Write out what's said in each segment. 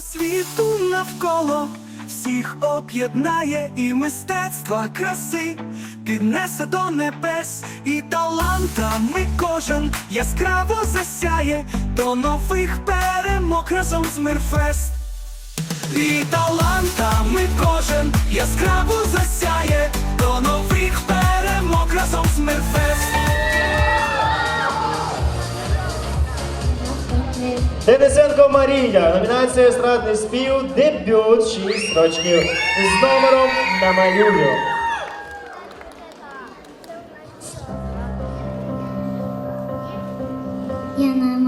світу навколо. Всіх об'єднає і мистецтва краси. Піднесе до небес, і талантами кожен яскраво засяє. До нових перемог разом з Мирфест. І талантами кожен яскраво засяє Денисенко Марія, номінація естрадний спів, дебют 6 рочків з номером «Намалюю». Я намалюю.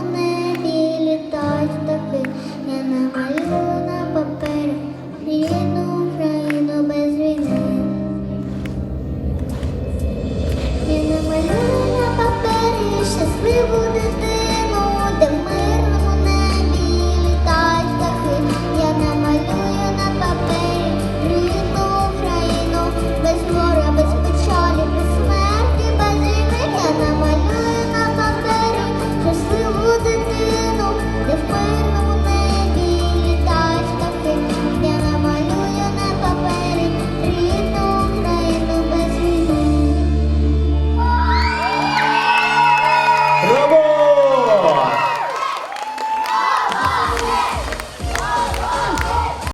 you